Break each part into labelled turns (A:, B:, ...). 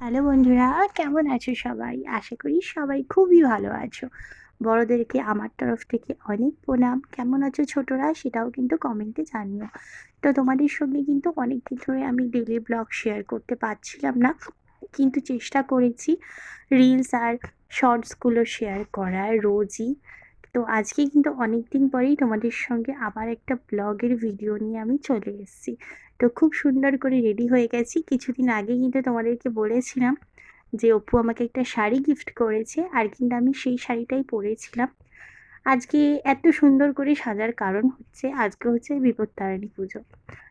A: Hello বন্ধুরা, কেমন আছো সবাই? আশা করি সবাই খুবই ভালো আছো। বড়দেরকে আমার তরফ থেকে অনেক প্রণাম। কেমন আছো ছোটরা সেটাও কিন্তু কমেন্টে জানিও। তো তোমাদের সঙ্গে কিন্তু অনেক দিন ধরে আমি ডেলি ব্লগ শেয়ার করতে পারছিলাম না। কিন্তু চেষ্টা করেছি রিলস আর শর্টসগুলো শেয়ার করার। রোজই তো আজকে কিন্তু অনেক দিন পরেই তোমাদের সঙ্গে আবার একটা ব্লগের ভিডিও নিয়ে আমি চলে এসেছি। তো খুব সুন্দর করে রেডি হয়ে গেছি। কিছুদিন আগে কিন্তু তোমাদেরকে বলেছিলাম যে, অপু আমাকে একটা শাড়ি গিফট করেছে। আর কিন্তু আমি সেই শাড়িটাই পরেছিলাম। আজকে এত সুন্দর করে সাজার কারণ হচ্ছে, আজকে হচ্ছে বিপত্তারিণী পুজো।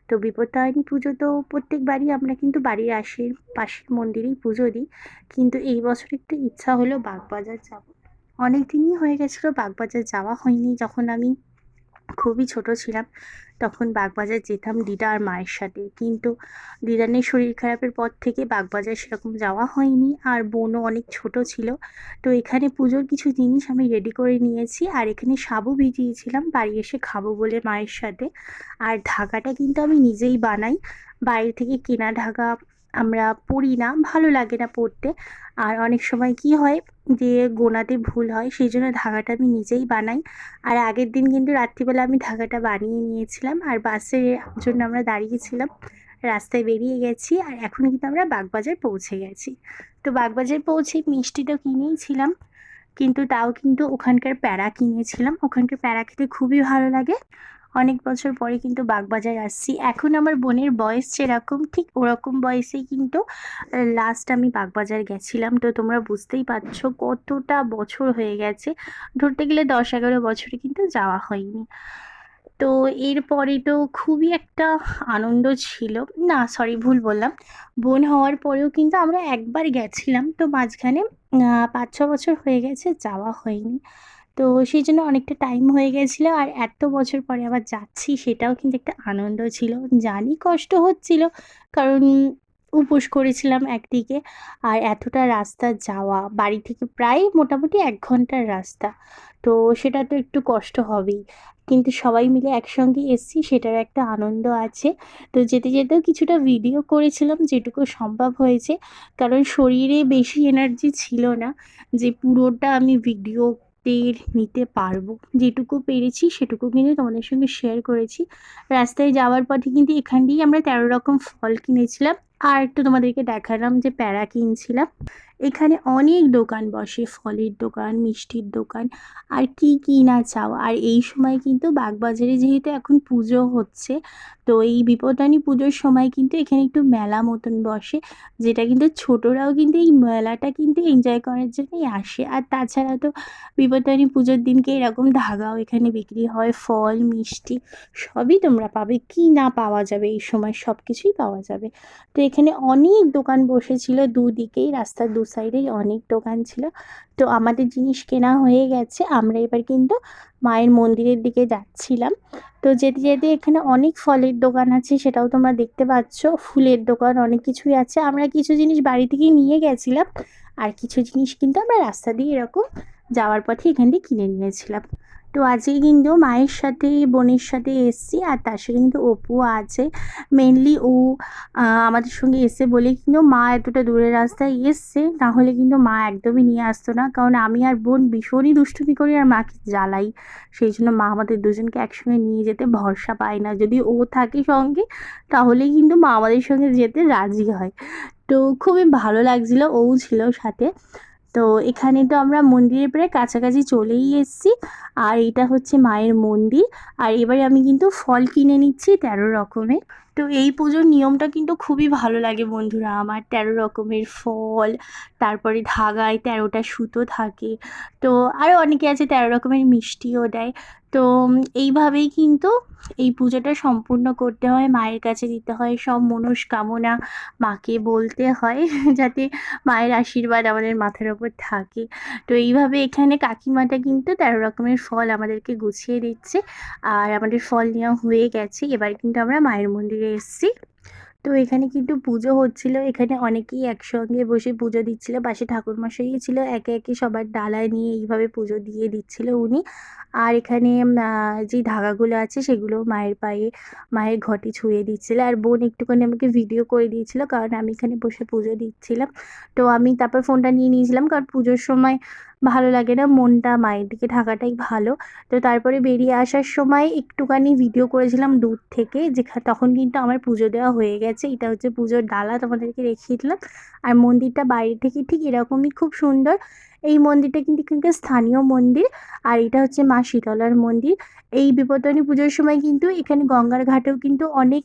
A: তো বিপত্তারিণী পুজো তো প্রত্যেকবারই আমরা কিন্তু বাড়ির আশের পাশের মন্দিরেই পুজো দিই। কিন্তু এই বছর একটু ইচ্ছা হলো বাগবাজার যাব। অনেক দিনই হয়ে গেছিল বাগবাজার যাওয়া হয়নি। যখন আমি খুবই ছোট ছিলাম, তখন বাগবাজার যেতাম দিদা আর মায়ের সাথে। কিন্তু দিদানের শরীর খারাপের পর থেকে বাগবাজার সেরকম যাওয়া হয়নি আর বোনও অনেক ছোট ছিল। তো এখানে পুজোর কিছু জিনিস আমি রেডি করে নিয়েছি আর এখানে সাবু ভিজিয়েছিলাম, বাড়ি এসে খাব বলে মায়ের সাথে। আর ঢাকাটা কিন্তু আমি নিজেই বানাই। বাইরে থেকে কেনা ঢাকা আমরা পড়ি না, ভালো লাগে না পড়তে। আর অনেক সময় কি হয় যে গোনাতে ভুল হয়, সেই জন্য ধাগাটা আমি নিজেই বানাই। আর আগের দিন কিন্তু রাত্রিবেলা আমি ধাগাটা বানিয়ে নিয়েছিলাম আর বাসের জন্য আমরা দাঁড়িয়েছিলাম, রাস্তায় বেরিয়ে গেছি আর এখন কিন্তু আমরা বাগবাজার পৌঁছে গেছি। তো বাগবাজার পৌঁছে মিষ্টিটা কিনেইছিলাম কিন্তু তাও কিন্তু ওখানকার প্যাড়া কিনেছিলাম। ওখানকার প্যাড়া খেতে খুবই ভালো লাগে অনেক বছর পরে কিন্তু বাগবাজার আসছি। এখন আমার বোনের বয়স যেরকম, ঠিক ওরকম বয়সেই কিন্তু লাস্ট আমি বাগবাজার গেছিলাম। তো তোমরা বুঝতেই পারছ কতটা বছর হয়ে গেছে। ধরতে গেলে দশ এগারো বছরে কিন্তু যাওয়া হয়নি। তো এরপরে তো খুবই একটা আনন্দ ছিল। না সরি ভুল বললাম। বোন হওয়ার পরেও কিন্তু আমরা একবার গেছিলাম। তো মাঝখানে পাঁচ ছ বছর হয়ে গেছে, যাওয়া হয়নি। তো সেই জন্য অনেকটা টাইম হয়ে গেছিল আর এত বছর পরে আবার যাচ্ছি সেটাও কিন্তু একটা আনন্দ ছিল। জানি কষ্ট হচ্ছিল কারণ উপোস করেছিলাম একদিকে আর এতটা রাস্তা যাওয়া, বাড়ি থেকে প্রায় মোটামুটি এক ঘণ্টার রাস্তা। তো সেটা তো একটু কষ্ট হবেই। কিন্তু সবাই মিলে একসঙ্গে এসছি সেটার একটা আনন্দ আছে। তো যেতে যেতেও কিছুটা ভিডিও করেছিলাম যেটুকু সম্ভব হয়েছে। কারণ শরীরে বেশি এনার্জি ছিল না যে পুরোটা আমি ভিডিও টের নিতে পারব। যেটুকু পেরেছি সেটুকু কিন্তু তোমাদের সঙ্গে শেয়ার করেছি। রাস্তায় যাওয়ার পথে কিন্তু এখান দিয়েই আমরা তেরো রকম ফল কিনেছিলাম। আর একটু তোমাদেরকে দেখালাম যে প্যারা কিনছিলাম। এখানে অনেক দোকান বসে, ফলের দোকান, মিষ্টির দোকান, আর কি কি না চাও? আর এই সময় কিন্তু বাগবাজারে যেহেতু এখন পুজো হচ্ছে, তো এই বিপদানি পুজোর সময় কিন্তু এখানে একটু মেলা মতন বসে, যেটা কিন্তু ছোটরাও কিন্তু এই মেলাটা কিন্তু এনজয় করার জন্যই আসে। আর তাছাড়া তো বিপদানি পুজোর দিনকে এরকম ধাগাও এখানে বিক্রি হয়, ফল, মিষ্টি, সবই তোমরা পাবে। কি না পাওয়া যাবে? এই সময় সব কিছুই পাওয়া যাবে। তো এখানে অনেক দোকান বসেছিল, দুদিকেই, রাস্তার দু সাইডেই অনেক দোকান ছিল। তো আমাদের জিনিস কেনা হয়ে গেছে। আমরা এবার কিন্তু মায়ের মন্দিরের দিকে যাচ্ছিলাম। তো যেতে যেতে এখানে অনেক ফলের দোকান আছে, সেটাও তোমরা দেখতে পাচ্ছ। ফুলের দোকান অনেক কিছুই আছে। আমরা কিছু জিনিস বাড়ি থেকে নিয়ে গেছিলাম। আর কিছু জিনিস কিন্তু আমরা রাস্তা দিয়ে এরকম যাওয়ার পথে এখান দিয়ে কিনে নিয়েছিলাম। তো আজকে কিন্তু মায়ের সাথে, বোনের সাথে এসছি আর তার সাথে কিন্তু অপুও আছে। মেনলি ও আমাদের সঙ্গে এসে বলে কিন্তু মা এতটা দূরের রাস্তায় এসছে তাহলে কিন্তু মা একদমই নিয়ে আসতো না। কারণ আমি আর বোন ভীষণই দুষ্টুমি করি আর মাকে জ্বালাই। সেই জন্য মা আমাদের দুজনকে একসঙ্গে নিয়ে যেতে ভরসা পায় না। যদি ও থাকে সঙ্গে, তাহলে কিন্তু মা আমাদের সঙ্গে যেতে রাজি হয়। তো খুবই ভালো লাগছিল ও ছিল সাথে। তো এখানে তো আমরা মন্দিরের প্রায় কাছাকাছি চলেই এসেছি। আর এটা হচ্ছে মায়ের মন্দির। আর এবারে আমি কিন্তু ফল কিনে নিচ্ছি তেরো রকমের। তো এই পুজোর নিয়মটা কিন্তু খুবই ভালো লাগে বন্ধুরা। আমার তেরো রকমের ফল, তারপরে ধাগায় তেরোটা সুতো থাকে, তো আরও অনেকে আছে তেরো রকমের মিষ্টিও দেয়। তো এইভাবেই কিন্তু এই পুজোটা সম্পূর্ণ করতে হয়, মায়ের কাছে দিতে হয়, সব মনস্কামনা মাকে বলতে হয়, যাতে মায়ের আশীর্বাদ আমাদের মাথার ওপর থাকে। তো এইভাবে এখানে কাকিমাটা কিন্তু তেরো রকমের ফল আমাদেরকে গুছিয়ে দিচ্ছে, আর আমাদের ফল নেওয়া হয়ে গেছে। এবার কিন্তু আমরা মায়ের মন্দিরে এসেছি। তো এখানে কিন্তু পুজো হচ্ছিল। এখানে অনেকেই একসঙ্গে বসে পুজো দিচ্ছিল। পাশে ঠাকুরমশাই ছিল। একে একে সবার ডালায় নিয়ে এইভাবে পুজো দিয়ে দিচ্ছিল উনি। আর এখানে যে ধাগাগুলো আছে সেগুলো মায়ের পায়ে, মায়ের ঘটে ছুঁয়ে দিচ্ছিল। আর বোন একটুখানি আমাকে ভিডিও করে দিয়েছিল কারণ আমি এখানে বসে পুজো দিচ্ছিলাম। তো আমি তারপর ফোনটা নিয়ে নিয়েছিলাম কারণ পুজোর সময় ভালো লাগে না, মনটা, মায়ের দিকে থাকাটাই ভালো। তো তারপরে বেরিয়ে আসার সময় একটুখানি ভিডিও করেছিলাম দূর থেকে, যেখা, তখন কিন্তু আমার পুজো দেওয়া হয়ে গেছে। এটা হচ্ছে পুজোর ডালা তোমাদেরকে রেখে দিলাম। আর মন্দিরটা বাইরে থেকে ঠিক এরকমই খুব সুন্দর। এই মন্দিরটা কিন্তু কিন্তু স্থানীয় মন্দির, আর এটা হচ্ছে মা শীতলার মন্দির। এই বিপত্তারিণী পুজোর সময় কিন্তু এখানে গঙ্গার ঘাটেও কিন্তু অনেক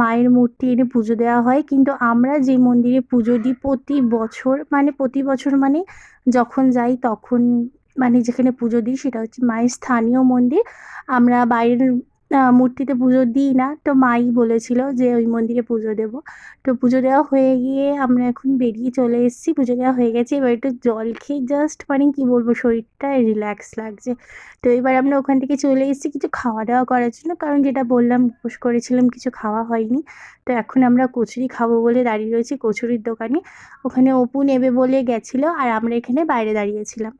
A: মায়ের মূর্তি এনে পুজো দেওয়া হয়। কিন্তু আমরা যে মন্দিরে পুজো দিই প্রতি বছর মানে প্রতি বছর মানে যখন যাই তখন মানে যেখানে পুজো দিই সেটা হচ্ছে মায়ের স্থানীয় মন্দির। আমরা বাইরের মূর্তিতে পুজো দিই না। তো মাই বলেছিল যে, ওই মন্দিরে পুজো দেবো। তো পুজো দেওয়া হয়ে গিয়ে আমরা এখন বেরিয়ে চলে এসেছি। পুজো দেওয়া হয়ে গেছে। এবার একটু জল খেয়ে জাস্ট মানে কী বলব, শরীরটা রিল্যাক্স লাগছে। তো এবার আমরা ওখান থেকে চলে এসেছি কিছু খাওয়া দাওয়া করার জন্য। কারণ যেটা বললাম, উপোস করেছিলাম, কিছু খাওয়া হয়নি। তো এখন আমরা কচুরি খাব বলে দাঁড়িয়ে রয়েছি কচুরির দোকানে। ওখানে অপু নেবে বলে গেছিল, আর আমরা এখানে বাইরে দাঁড়িয়েছিলাম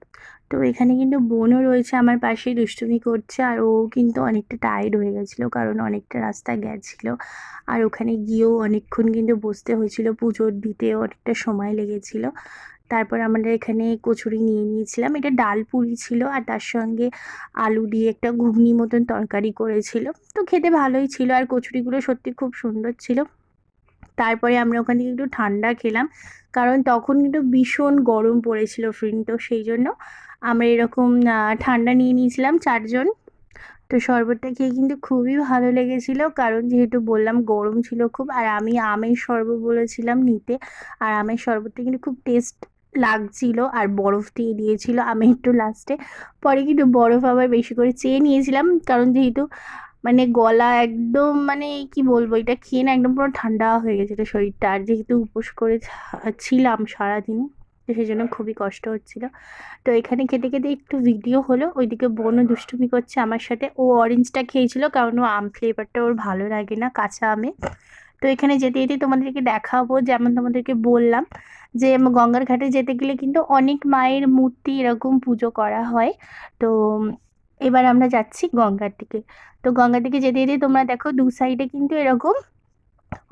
A: তো এখানে কিন্তু বোনও রয়েছে আমার পাশে, দুষ্টুমি করছে আর ও কিন্তু অনেকটা টায়ার্ড হয়ে গেছিল কারণ অনেকটা রাস্তা গেছিল। আর ওখানে গিয়েও অনেকক্ষণ কিন্তু বসতে হয়েছিল পুজোর দিতে অনেকটা সময় লেগেছিলো। তারপর আমরা এখানে কচুরি নিয়ে নিয়েছিলাম। এটা ডাল পুরি ছিল আর তার সঙ্গে আলু দিয়ে একটা ঘুগনি মতন তরকারি করেছিল। তো খেতে ভালোই ছিল আর কচুরিগুলো সত্যি খুব সুন্দর ছিল। তারপরে আমরা ওখান থেকে একটু ঠান্ডা খেলাম। কারণ তখন কিন্তু ভীষণ গরম পড়েছিল ফ্রিন তো সেই জন্য আমরা এরকম ঠান্ডা নিয়ে নিয়েছিলাম চারজন। তো শরবতটা খেয়ে কিন্তু খুবই ভালো লেগেছিলো, কারণ যেহেতু বললাম গরম ছিল খুব, আর আমি আমের শরবত বলেছিলাম নিতে। আর আমের শরবতটা কিন্তু খুব টেস্ট লাগছিল, আর বরফ দিয়ে দিয়েছিল আমি একটু লাস্টে। পরে কিন্তু বরফ আবার বেশি করে চেয়ে নিয়েছিলাম, কারণ যেহেতু মানে গলা একদম মানে কি বলব এটা খেয়ে না একদম পুরো ঠান্ডা হয়ে গেছিল শরীরটা। আর যেহেতু উপোস করে ছিলাম সারাদিন তো সেই জন্য খুবই কষ্ট হচ্ছিল। তো এখানে খেতে খেতে একটু ভিডিও হলো ওইদিকে বোনও দুষ্টুমি করছে আমার সাথে। ও অরেঞ্জটা খেয়েছিল কারণ ও আম ফ্লেভারটা ওর ভালো লাগে না কাঁচা আমে। তো এখানে যেতে যেতে তোমাদেরকে দেখাবো যেমন তোমাদেরকে বললাম যে গঙ্গার ঘাটে যেতে গেলে কিন্তু অনেক মায়ের মূর্তি এরকম পুজো করা হয়। তো এবার আমরা যাচ্ছি গঙ্গার দিকে। তো গঙ্গার দিকে যেতে যেতে তোমরা দেখো দু সাইডে কিন্তু এরকম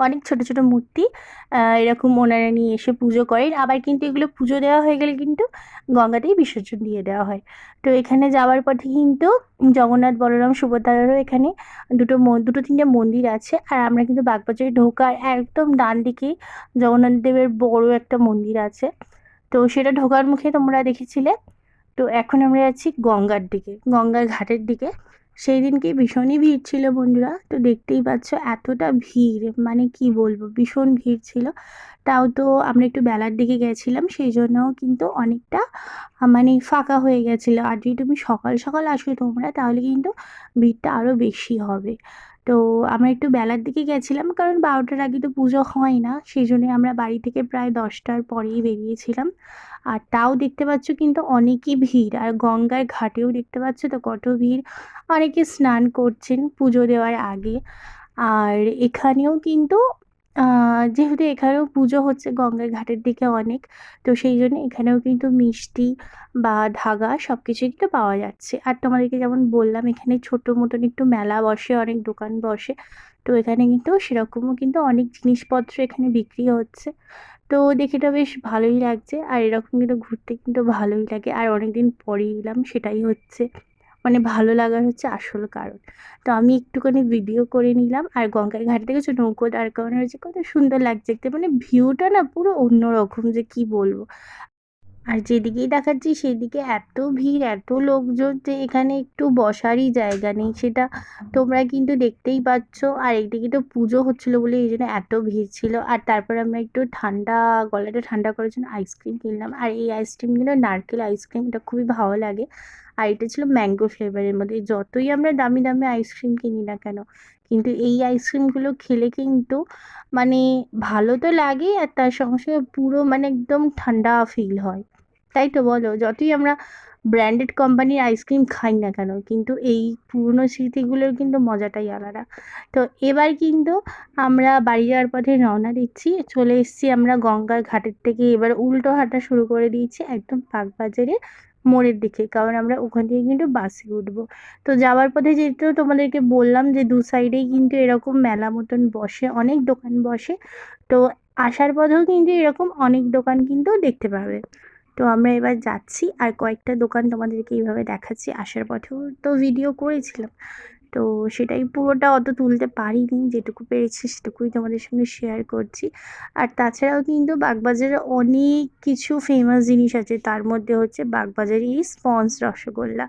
A: অনেক ছোট ছোট মূর্তি এরকম ওনারা নিয়ে এসে পুজো করেন। আবার কিন্তু এগুলো পুজো দেওয়া হয়ে গেলে কিন্তু গঙ্গাতেই বিসর্জন দিয়ে দেওয়া হয়। তো এখানে যাওয়ার পথে কিন্তু জগন্নাথ, বলরাম, সুভদ্রারও এখানে দুটো দুটো তিনটে মন্দির আছে। আর আমরা কিন্তু বাগবাজারে ঢোকার একদম ডান দিকেই জগন্নাথ দেবের বড় একটা মন্দির আছে। তো সেটা ঢোকার মুখে তোমরা দেখেছিলে তো এখন আমরা যাচ্ছি গঙ্গার দিকে, গঙ্গার ঘাটের দিকে। সেই দিনকে ভীষণই ভিড় ছিল বন্ধুরা, তো দেখতেই পাচ্ছ এতটা ভিড় মানে কি বলব, ভীষণ ভিড় ছিল। তাও তো আমরা একটু বেলার দিকে গেছিলাম, সেই জন্য কিন্তু অনেকটা মানে ফাঁকা হয়ে গেছিল। আর যদি তুমি সকাল সকাল আসো তোমরা, তাহলে কিন্তু ভিড়টা আরও বেশি হবে। তো আমরা একটু বেলার দিকে গেছিলাম, কারণ বারোটার আগে তো পুজো হয় না সেই জন্যে আমরা বাড়ি থেকে প্রায় দশটার পরেই বেরিয়েছিলাম। আর তাও দেখতে পাচ্ছ কিন্তু অনেকই ভিড়, আর গঙ্গার ঘাটেও দেখতে পাচ্ছ তো কত ভিড়। অনেকে স্নান করছেন পুজো দেওয়ার আগে, আর এখানেও কিন্তু যেহেতু এখানেও পুজো হচ্ছে গঙ্গার ঘাটের দিকে অনেক, তো সেই জন্য এখানেও কিন্তু মিষ্টি বা ধাগা সব কিছুই কিন্তু পাওয়া যাচ্ছে। আর তোমাদেরকে যেমন বললাম, এখানে ছোটো মতন একটু মেলা বসে, অনেক দোকান বসে, তো এখানে কিন্তু সেরকমও কিন্তু অনেক জিনিসপত্র এখানে বিক্রি হচ্ছে। তো দেখেটা বেশ ভালোই লাগছে, আর এরকম কিন্তু ঘুরতে কিন্তু ভালোই লাগে। আর অনেক দিন পরেই এলাম, সেটাই হচ্ছে। মানে ভালো লাগার হচ্ছে আসল কারণ। তো আমি একটুখানি ভিডিও করে নিলাম, আর গঙ্গার ঘাট থেকে হচ্ছে নৌকো দাঁড় করানো হয়েছে কত সুন্দর লাগছে দেখতে মানে ভিউটা না পুরো অন্যরকম যে কি বলব। আর যেদিকেই দেখাচ্ছি সেদিকে এত ভিড়, এত লোকজন যে এখানে একটু বসারই জায়গা নেই। সেটা তোমরা কিন্তু দেখতেই পাচ্ছ। আর একদিকে তো পুজো হচ্ছিল বলে এই জন্য এত ভিড় ছিল। আর তারপর আমরা একটু ঠান্ডা, গলাটা ঠান্ডা করার জন্য আইসক্রিম কিনলাম। আর এই আইসক্রিম আইসক্রিমগুলো নারকেল আইসক্রিম এটা খুবই ভালো লাগে। আর এটা ছিল ম্যাঙ্গো ফ্লেভারের মধ্যে। যতই আমরা দামি দামি আইসক্রিম কিনি না কেন, কিন্তু এই আইসক্রিমগুলো খেলে কিন্তু মানে ভালো তো লাগে আর তার সঙ্গে সঙ্গে পুরো মানে একদম ঠান্ডা ফিল হয়। তাই তো বলো, যতই আমরা ব্র্যান্ডেড কোম্পানির আইসক্রিম খাই না কেন, কিন্তু এই পুরনো স্মৃতিগুলোর কিন্তু মজাটাই আলাদা। তো এবার কিন্তু আমরা বাড়ি যাওয়ার পথে রওনা দিচ্ছি, চলে এসেছি আমরা গঙ্গার ঘাটের থেকে। এবার উল্টো হাঁটা শুরু করে দিয়েছি একদম বাগবাজারে মোড়ের দিকে, কারণ আমরা ওখান থেকে কিন্তু বাসে উঠবো। তো যাওয়ার পথে যেহেতু তোমাদেরকে বললাম যে দু সাইডেই কিন্তু এরকম মেলা মতন বসে, অনেক দোকান বসে, তো আসার পথেও কিন্তু এরকম অনেক দোকান কিন্তু দেখতে পাবে। তো আমরা এবার যাচ্ছি আর কয়েকটা দোকান তোমাদেরকে এইভাবে দেখাচ্ছি, আসার পথেও তো ভিডিও করেছিলাম। তো সেটাই পুরোটা অত তুলতে পারিনি। যেটুকু পেরেছি সেটুকুই তোমাদের সঙ্গে শেয়ার করছি। আর তাছাড়াও কিন্তু বাগবাজারে অনেক কিছু ফেমাস জিনিস আছে। তার মধ্যে হচ্ছে বাগবাজারি স্পঞ্জ রসগোল্লা।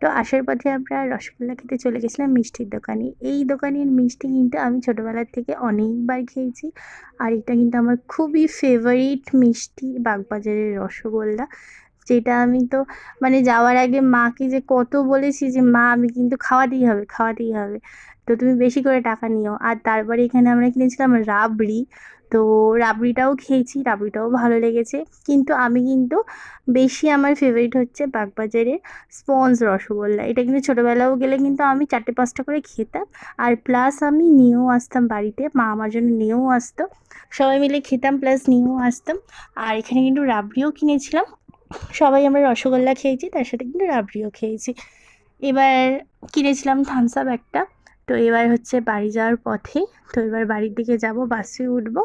A: তো আসার পথে আমরা রসগোল্লা খেতে চলে গেছিলাম মিষ্টির দোকানে। এই দোকানের মিষ্টি কিন্তু আমি ছোটোবেলার থেকে অনেকবার খেয়েছি। আর এটা কিন্তু আমার খুবই ফেভারিট মিষ্টি বাগবাজারের রসগোল্লা। যেটা আমি তো মানে যাওয়ার আগে মাকে যে কত বলেছি যে, মা, আমি কিন্তু খাওয়াতেই হবে খাওয়াতেই হবে। তো তুমি বেশি করে টাকা নিও। আর তারপরে এখানে আমরা কিনেছিলাম রাবড়ি। তো রাবড়িটাও খেয়েছি, রাবড়িটাও ভালো লেগেছে। কিন্তু আমি কিন্তু বেশি আমার ফেভারিট হচ্ছে বাগবাজারের স্পঞ্জ রসগোল্লা। এটা কিন্তু ছোটোবেলাও গেলে কিন্তু আমি চারটে, পাঁচটা করে খেতাম। আর প্লাস আমি নিয়েও আসতাম বাড়িতে। মা আমার জন্য নিয়েও আসতো। সবাই মিলে খেতাম প্লাস নিয়েও আসতাম। আর এখানে কিন্তু রাবড়িও কিনেছিলাম। সবাই আমরা রসগোল্লা খেয়েছি, তার সাথে কিন্তু রাবড়িও খেয়েছি। এবার কিনেছিলাম থামস আপ একটা। তো এবার হচ্ছে বাড়ি যাওয়ার পথে, তো এবার বাড়ির দিকে যাব, বাসে উঠবো।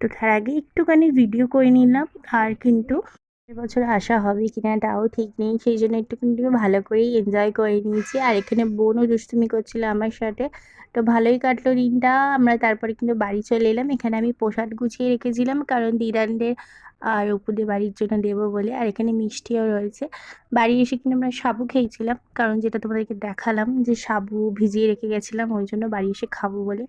A: তো তার আগে একটুখানি ভিডিও করে নিলাম, আর কিন্তু বছর আসা হবে কিনা তাও ঠিক নেই। সেই জন্য একটু কিন্তু ভালো করেই এনজয় করে নিয়েছি। আর এখানে বোনও দুষ্টুমি করছিল আমার সাথে। তো ভালোই কাটলো দিনটা। আমরা তারপরে কিন্তু বাড়ি চলে এলাম। এখানে আমি প্রসাদ গুছিয়ে রেখেছিলাম। কারণ দিদানদের আর অপুদের বাড়ির জন্য দেবো বলে। আর এখানে মিষ্টিও রয়েছে। বাড়ি এসে কিন্তু আমরা সাবু খেয়েছিলাম। কারণ যেটা তোমাদেরকে দেখালাম যে সাবু ভিজিয়ে রেখে গেছিলাম, ওই জন্য বাড়ি এসে খাব বলে।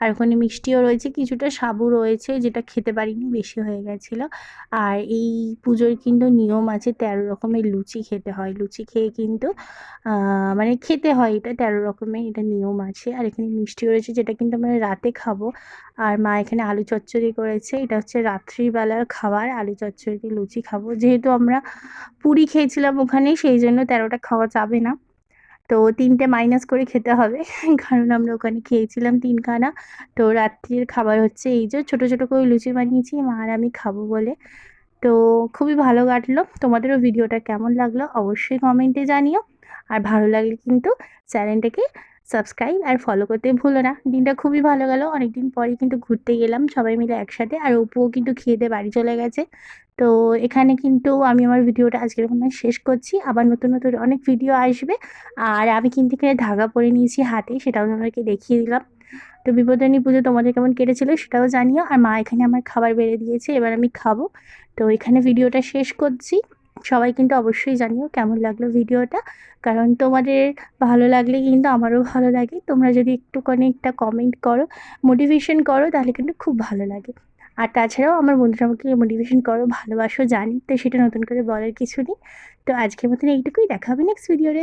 A: আর ওখানে মিষ্টিও রয়েছে। কিছুটা সাবু রয়েছে, যেটা খেতে পারিনি, বেশি হয়ে গেছিল। আর এই পুজোর কিন্তু নিয়ম আছে তেরো রকমের লুচি খেতে হয়। লুচি খেয়ে কিন্তু মানে খেতে হয়, এটা তেরো রকমের এটা নিয়ম আছে। আর এখানে মিষ্টিও রয়েছে যেটা কিন্তু আমরা রাতে খাব। আর মা এখানে আলু চচ্চড়ি করেছে, এটা হচ্ছে রাত্রিবেলার খাবার, আলু চচ্চড়ি লুচি খাব। যেহেতু আমরা পুরি খেয়েছিলাম ওখানে, সেই জন্য তেরোটা খাওয়া যাবে না। তো তিনটে মাইনাস করে খেতে হবে, কারণ আমরা ওখানে খেয়েছিলাম তিনখানা। তো রাত্রির খাবার হচ্ছে এই যে ছোটো ছোটো করে লুচি বানিয়েছি, মা আর আমি খাব বলে। তো খুবই ভালো কাটলো। তোমাদেরও ভিডিওটা কেমন লাগল অবশ্যই কমেন্টে জানিও। আর ভালো লাগলে কিন্তু চ্যানেলটাকে সাবস্ক্রাইব আর ফলো করতে ভুলো না। দিনটা খুবই ভালো গেল। অনেকদিন পরে কিন্তু ঘুরতে গেলাম সবাই মিলে একসাথে। আর অপুও কিন্তু খেয়ে দিয়ে বাড়ি চলে গেছে। তো এখানে কিন্তু আমি আমার ভিডিওটা আজকের মনে শেষ করছি। আবার নতুন নতুন অনেক ভিডিও আসবে। আর আমি কিন্তু এখানে ধাগা পরে নিয়েছি হাতে, সেটাও তোমাদেরকে দেখিয়ে দিলাম। তো বিপদানী পুজো তোমাদের কেমন কেটেছিল সেটাও জানিও। আর মা এখানে আমার খাবার বেড়ে দিয়েছে, এবার আমি খাব। তো এখানে ভিডিওটা শেষ করছি। সবাই কিন্তু অবশ্যই জানিও কেমন লাগল ভিডিওটা। কারণ তোমাদের ভালো লাগলে কিন্তু আমারও ভালো লাগে। তোমরা যদি একটুখানি একটা কমেন্ট করো মোটিভেশন করো, তাহলে কিন্তু খুব ভালো লাগে। আর তাছাড়াও আমার বন্ধুরা আমাকে মোটিভেশন করো, ভালোবাসো, জানি। তো সেটা নতুন করে বলার কিছু নেই। তো আজকের মতন এইটুকুই। দেখা হবে নেক্সট ভিডিওতে